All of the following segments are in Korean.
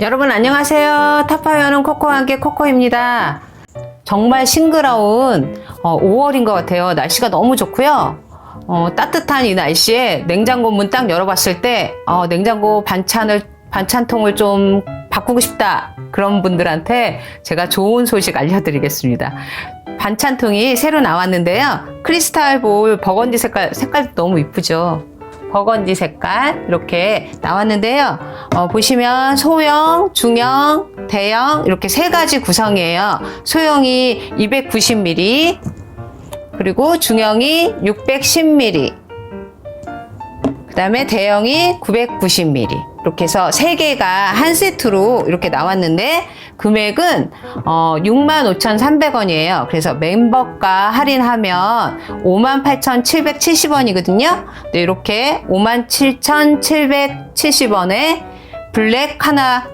여러분 안녕하세요. 타파여는 코코와 함께 코코입니다. 정말 싱그러운 5월인 것 같아요. 날씨가 너무 좋고요. 어, 따뜻한 이 날씨에 냉장고 문 딱 열어봤을 때 어, 냉장고 반찬을 반찬통을 좀 바꾸고 싶다 그런 분들한테 제가 좋은 소식 알려드리겠습니다. 반찬통이 새로 나왔는데요. 크리스탈 볼 버건디 색깔 색깔 너무 이쁘죠. 버건디 색깔 이렇게 나왔는데요. 어, 보시면 소형, 중형, 대형 이렇게 세 가지 구성이에요. 소형이 290ml 그리고 중형이 610ml 그 다음에 대형이 990ml 이렇게 해서 세 개가 한 세트로 이렇게 나왔는데 금액은 어, 65,300원이에요. 그래서 멤버가 할인하면 58,770원이거든요. 네, 이렇게 57,770원에 블랙 하나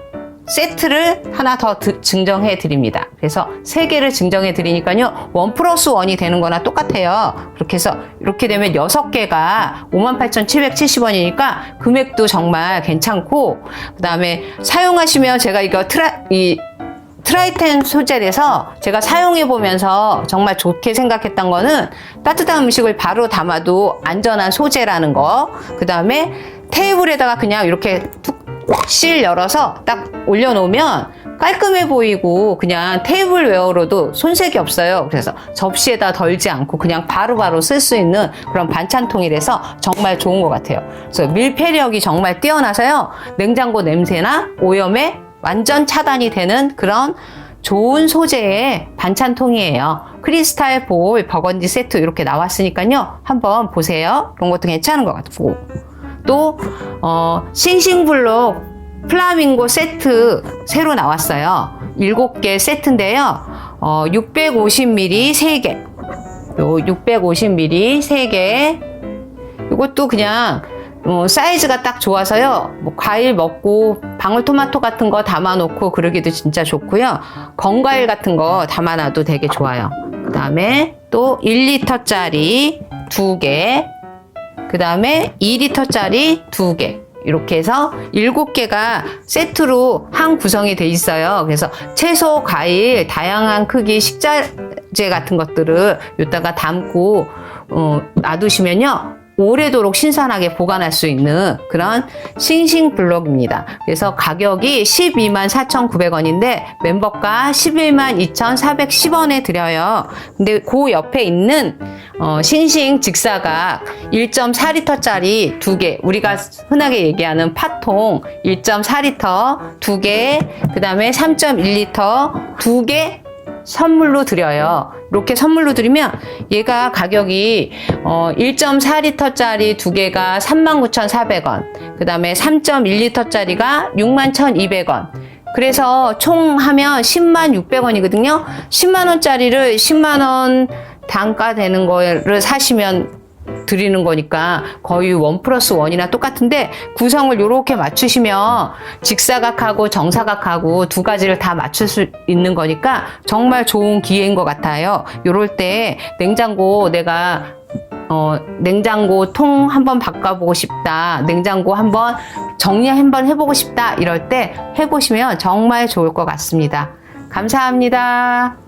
세트를 하나 더 드- 증정해 드립니다. 그래서 세 개를 증정해 드리니까요. 원 플러스 원이 되는 거나 똑같아요. 그렇게 해서 이렇게 되면 여섯 개가 58,770원이니까 금액도 정말 괜찮고 그다음에 사용하시면 제가 이거 트라 이 트라이텐 소재라서 제가 사용해 보면서 정말 좋게 생각했던 거는 따뜻한 음식을 바로 담아도 안전한 소재라는 거. 그 다음에 테이블에다가 그냥 이렇게 툭 실 열어서 딱 올려놓으면 깔끔해 보이고 그냥 테이블 웨어로도 손색이 없어요. 그래서 접시에다 덜지 않고 그냥 바로바로 쓸 수 있는 그런 반찬통이라서 정말 좋은 것 같아요. 그래서 밀폐력이 정말 뛰어나서요. 냉장고 냄새나 오염에 완전 차단이 되는 그런 좋은 소재의 반찬통이에요. 크리스탈 볼 버건디 세트 이렇게 나왔으니까요. 한번 보세요. 그런 것도 괜찮은 것 같고. 또, 어, 싱싱블록 플라밍고 세트 새로 나왔어요. 7개 세트인데요. 어, 650ml 3개. 요 650ml 3개. 이것도 그냥 어, 사이즈가 딱 좋아서요. 뭐 과일 먹고 방울토마토 같은 거 담아놓고 그러기도 진짜 좋고요. 건과일 같은 거 담아놔도 되게 좋아요. 그 다음에 또 1리터짜리 두 개. 그 다음에 2리터짜리 두 개. 이렇게 해서 7개가 세트로 한 구성이 돼 있어요. 그래서 채소, 과일, 다양한 크기 식자재 같은 것들을 여기다가 담고 어, 놔두시면요. 오래도록 신선하게 보관할 수 있는 그런 싱싱 블록입니다. 그래서 가격이 12만 4,900원인데 멤버가 11만 2,410원에 드려요. 근데 그 옆에 있는 어, 싱싱 직사각 1.4리터짜리 두 개, 우리가 흔하게 얘기하는 파통 1.4리터 두 개, 그 다음에 3.1리터 두 개 선물로 드려요. 이렇게 선물로 드리면 얘가 가격이 어 1.4리터짜리 두 개가 39,400원. 그다음에 3.1리터짜리가 61,200원. 그래서 총 하면 10만 600원이거든요. 10만 원짜리를 10만 원 단가 되는 거를 사시면 드리는 거니까 거의 원 플러스 원이나 똑같은데 구성을 이렇게 맞추시면 직사각하고 정사각하고 두 가지를 다 맞출 수 있는 거니까 정말 좋은 기회인 것 같아요. 이럴 때 냉장고 내가 어, 냉장고 통 한번 바꿔보고 싶다. 냉장고 한번 정리 한번 해보고 싶다. 이럴 때 해보시면 정말 좋을 것 같습니다. 감사합니다.